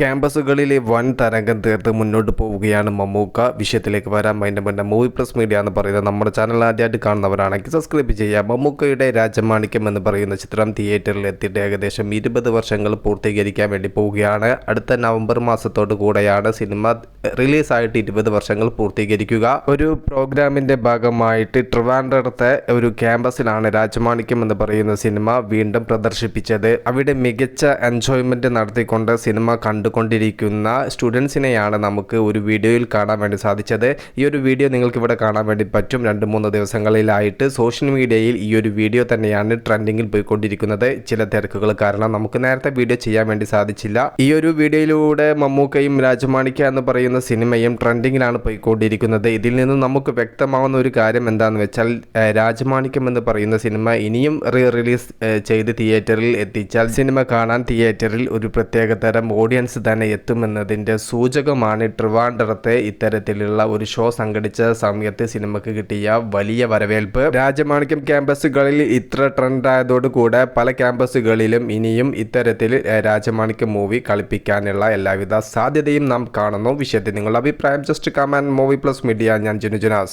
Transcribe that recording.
ക്യാമ്പസുകളിലെ വൻ തരംഗം തീർത്ത് മുന്നോട്ട് പോവുകയാണ് മമ്മൂക്ക. വിഷയത്തിലേക്ക് വരാം. അതിന്റെ മുന്നേ മൂവി പ്ലസ് മീഡിയ എന്ന് പറയുന്നത് നമ്മുടെ ചാനൽ ആദ്യമായിട്ട് കാണുന്നവരാണെങ്കിൽ സബ്സ്ക്രൈബ് ചെയ്യുക. മമ്മൂക്കയുടെ രാജമാണിക്യം എന്ന് പറയുന്ന ചിത്രം തിയേറ്ററിൽ എത്തിയിട്ട് ഏകദേശം ഇരുപത് വർഷങ്ങൾ പൂർത്തീകരിക്കാൻ വേണ്ടി പോവുകയാണ്. അടുത്ത നവംബർ മാസത്തോടു കൂടെയാണ് സിനിമ റിലീസായിട്ട് ഇരുപത് വർഷങ്ങൾ പൂർത്തീകരിക്കുക. ഒരു പ്രോഗ്രാമിന്റെ ഭാഗമായിട്ട് ട്രിവാൻഡ്രത്തെ ഒരു ക്യാമ്പസിലാണ് രാജമാണിക്യം എന്ന് പറയുന്ന സിനിമ വീണ്ടും പ്രദർശിപ്പിച്ചത്. അവിടെ മികച്ച എൻജോയ്മെന്റ് നടത്തിക്കൊണ്ട് സിനിമ കണ്ടുകൊണ്ടിരിക്കുന്ന സ്റ്റുഡൻസിനെയാണ് നമുക്ക് ഒരു വീഡിയോയിൽ കാണാൻ വേണ്ടി സാധിച്ചത്. ഈ ഒരു വീഡിയോ നിങ്ങൾക്ക് ഇവിടെ കാണാൻ വേണ്ടി പറ്റും. രണ്ട് മൂന്ന് ദിവസങ്ങളിലായിട്ട് സോഷ്യൽ മീഡിയയിൽ ഈ ഒരു വീഡിയോ തന്നെയാണ് ട്രെൻഡിങ്ങിൽ പോയിക്കൊണ്ടിരിക്കുന്നത്. ചില തിരക്കുകൾ കാരണം നമുക്ക് നേരത്തെ വീഡിയോ ചെയ്യാൻ വേണ്ടി സാധിച്ചില്ല. ഈ ഒരു വീഡിയോയിലൂടെ മമ്മൂക്കയും രാജമാണിക്ക എന്ന് പറയുന്ന സിനിമയും ട്രെൻഡിങ്ങിലാണ് പോയിക്കൊണ്ടിരിക്കുന്നത്. ഇതിൽ നിന്ന് നമുക്ക് വ്യക്തമാവുന്ന ഒരു കാര്യം എന്താണെന്ന് വെച്ചാൽ രാജമാണിക്യം എന്ന് പറയുന്ന സിനിമ ഇനിയും റീ റിലീസ് ചെയ്ത് തിയേറ്ററിൽ എത്തിച്ചാൽ സിനിമ കാണാൻ തിയേറ്ററിൽ ഒരു പ്രത്യേകതരം ഓഡിയൻസ് തന്നെ എത്തുമെന്നതിന്റെ സൂചകമാണ് ട്രിവാൻഡ്രത്തെ ഇത്തരത്തിലുള്ള ഒരു ഷോ സംഘടിച്ച സമയത്ത് സിനിമയ്ക്ക് കിട്ടിയ വലിയ വരവേൽപ്പ്. രാജമാണിക്യം ക്യാമ്പസുകളിൽ ഇത്ര ട്രെൻഡ് ആയതോടുകൂടെ പല ക്യാമ്പസുകളിലും ഇനിയും ഇത്തരത്തിൽ രാജമാണിക്യം മൂവി കളിപ്പിക്കാനുള്ള എല്ലാവിധ സാധ്യതയും നാം കാണുന്നു. വിഷയത്തിൽ നിങ്ങളുടെ അഭിപ്രായം just comment movie plus media ഞാൻ ജിനുജുനാസ്